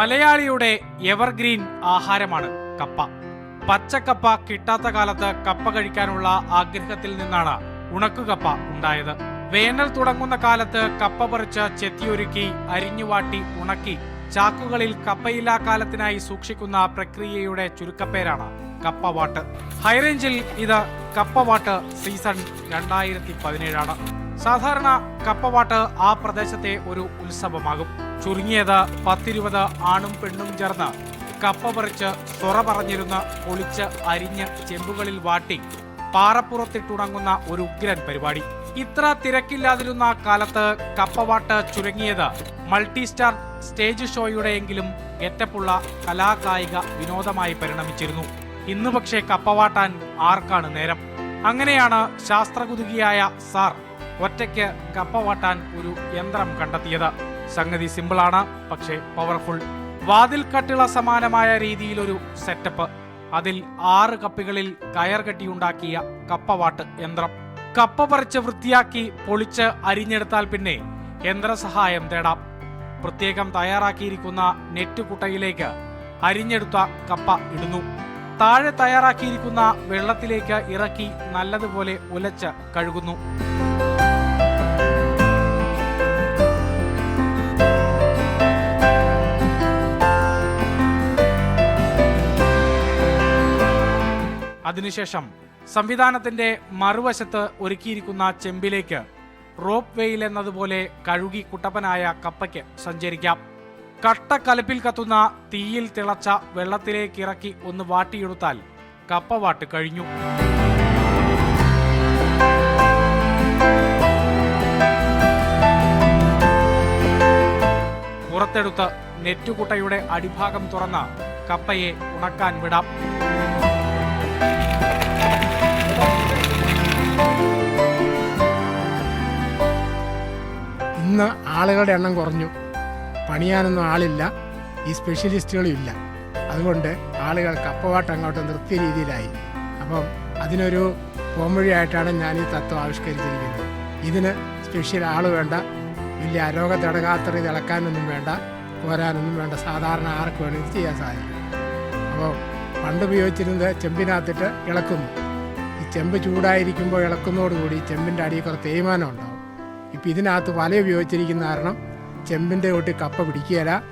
മലയാളിയുടെ എവർഗ്രീൻ ആഹാരമാണ് കപ്പ. പച്ചക്കപ്പ കിട്ടാത്ത കാലത്ത് കപ്പ കഴിക്കാനുള്ള ആഗ്രഹത്തിൽ നിന്നാണ് ഉണക്കുകപ്പ ഉണ്ടായത്. വേനൽ തുടങ്ങുന്ന കാലത്ത് കപ്പ പറിച്ച് ചെത്തിയൊരുക്കി അരിഞ്ഞുവാട്ടി ഉണക്കി ചാക്കുകളിൽ കപ്പയില്ലാ കാലത്തിനായി സൂക്ഷിക്കുന്ന പ്രക്രിയയുടെ ചുരുക്കപ്പേരാണ് കപ്പവാട്ട് ഹൈറേഞ്ചിൽ ഇത് കപ്പവാട്ട് സീസൺ രണ്ടായിരത്തി പതിനേഴാണ്. സാധാരണ കപ്പവാട്ട് ആ പ്രദേശത്തെ ഒരു ഉത്സവമാകും. ചുരുങ്ങിയത് പത്തിരുപത് ആണും പെണ്ണും ചേർന്ന് കപ്പ പറിച്ച് സൊറ പറഞ്ഞിരുന്ന് പൊളിച്ച് അരിഞ്ഞ് ചെമ്പുകളിൽ വാട്ടി പാറപ്പുറത്തിട്ടുണങ്ങുന്ന ഒരു ഉഗ്രൻ പരിപാടി. ഇത്ര തിരക്കില്ലാതിരുന്ന കാലത്ത് കപ്പവാട്ട് ചുരുങ്ങിയത് മൾട്ടി സ്റ്റാർ സ്റ്റേജ് ഷോയുടെയെങ്കിലും ഗെറ്റപ്പുള്ള കലാകായിക വിനോദമായി പരിണമിച്ചിരുന്നു. ഇന്ന് പക്ഷേ കപ്പവാട്ടാൻ ആർക്കാണ് നേരം? അങ്ങനെയാണ് ശാസ്ത്രകുതുകിയായ സാർ ഒറ്റയ്ക്ക് കപ്പ വാട്ടാൻ ഒരു യന്ത്രം കണ്ടെത്തിയത്. സംഗതി സിമ്പിളാണ് പക്ഷേ പവർഫുൾ വാതിൽ കട്ടിള സമാനമായ രീതിയിലൊരു സെറ്റപ്പ് അതിൽ ആറ് കപ്പികളിൽ കയർ കെട്ടിയുണ്ടാക്കിയ കപ്പവാട്ട് യന്ത്രം. കപ്പ പറിച്ച് വൃത്തിയാക്കി പൊളിച്ച് അരിഞ്ഞെടുത്താൽ പിന്നെ യന്ത്രസഹായം തേടാം. പ്രത്യേകം തയ്യാറാക്കിയിരിക്കുന്ന നെറ്റ് കുട്ടയിലേക്ക് അരിഞ്ഞെടുത്ത കപ്പ ഇടുന്നു. താഴെ തയ്യാറാക്കിയിരിക്കുന്ന വെള്ളത്തിലേക്ക് ഇറക്കി നല്ലതുപോലെ ഉലച്ച് കഴുകുന്നു. അതിനുശേഷം സംവിധാനത്തിന്റെ മറുവശത്ത് ഒരുക്കിയിരിക്കുന്ന ചെമ്പിലേക്ക് റോപ്പ് വെയിൽ എന്നതുപോലെ കഴുകി കുട്ടപ്പനായ കപ്പയ്ക്ക് സഞ്ചരിക്കാം. കട്ട കലപ്പിൽ കത്തുന്ന തീയിൽ തിളച്ച വെള്ളത്തിലേക്ക് ഇറക്കി ഒന്ന് വാട്ടിയെടുത്താൽ കപ്പ വാട്ട് കഴിഞ്ഞു. പുറത്തെടുത്ത് നെറ്റുകുട്ടയുടെ അടിഭാഗം തുറന്ന കപ്പയെ ഉണക്കാൻ വിടാം. ഇന്ന് ആളുകളുടെ എണ്ണം കുറഞ്ഞു. പണിയാനൊന്നും ആളില്ല. ഈ സ്പെഷ്യലിസ്റ്റുകളും ഇല്ല. അതുകൊണ്ട് ആളുകൾ കപ്പവാട്ട് അങ്ങോട്ട് നിർത്തിയ രീതിയിലായി. അപ്പം അതിനൊരു പോംവഴിയായിട്ടാണ് ഞാൻ ഈ തത്വം ആവിഷ്കരിച്ചിരിക്കുന്നത്. ഇതിന് സ്പെഷ്യൽ ആൾ വേണ്ട. വലിയ അരോഗ തടകാത്ര ഇത് ഇളക്കാനൊന്നും വേണ്ട. കോരാനൊന്നും വേണ്ട. സാധാരണ ആർക്ക് വേണമെങ്കിലും ചെയ്യാൻ സാധിക്കും. അപ്പോൾ പണ്ട് ഉപയോഗിച്ചിരുന്നത് ചെമ്പിനകത്തിട്ട് ഇളക്കുന്നു. ഈ ചെമ്പ് ചൂടായിരിക്കുമ്പോൾ ഇളക്കുന്നതോടുകൂടി ചെമ്പിന്റെ അടിയിൽ കുറച്ച് തേയ്മാനം ഉണ്ടാവും ഇപ്പം ഇതിനകത്ത് വല ഉപയോഗിച്ചിരിക്കുന്ന കാരണം ചെമ്പിന്റെ കൂട്ടി കപ്പ പിടിക്കുകയില്ല.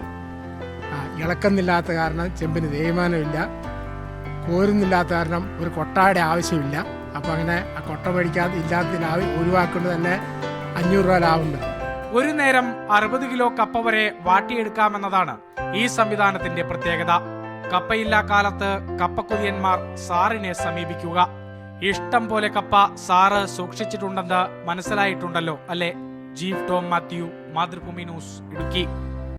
ഇളക്കുന്നില്ലാത്ത കാരണം ചെമ്പിന് തേയ്മാനമില്ല. കോരുന്നില്ലാത്ത കാരണം ഒരു കൊട്ടാടെ ആവശ്യമില്ല. അപ്പം അങ്ങനെ ആ കൊട്ട മേടിക്കാതെ ഇല്ലാത്തതിനാവി ഒഴിവാക്കുന്നത് തന്നെ അഞ്ഞൂറ് രൂപ ലാഭം വരും. ഒരു നേരം അറുപത് കിലോ കപ്പ വരെ വാട്ടിയെടുക്കാമെന്നതാണ് ഈ സംവിധാനത്തിന്റെ പ്രത്യേകത. കപ്പയില്ലാ കാലത്ത് കപ്പക്കുതിയന്മാർ സാറിനെ സമീപിക്കുക. ഇഷ്ടം പോലെ കപ്പ സാറ് സൂക്ഷിച്ചിട്ടുണ്ടെന്ന് മനസ്സിലായിട്ടുണ്ടല്ലോ അല്ലെ? ജീവ് ടോം മാത്യു മാതൃഭൂമി ന്യൂസ് ഇടുക്കി.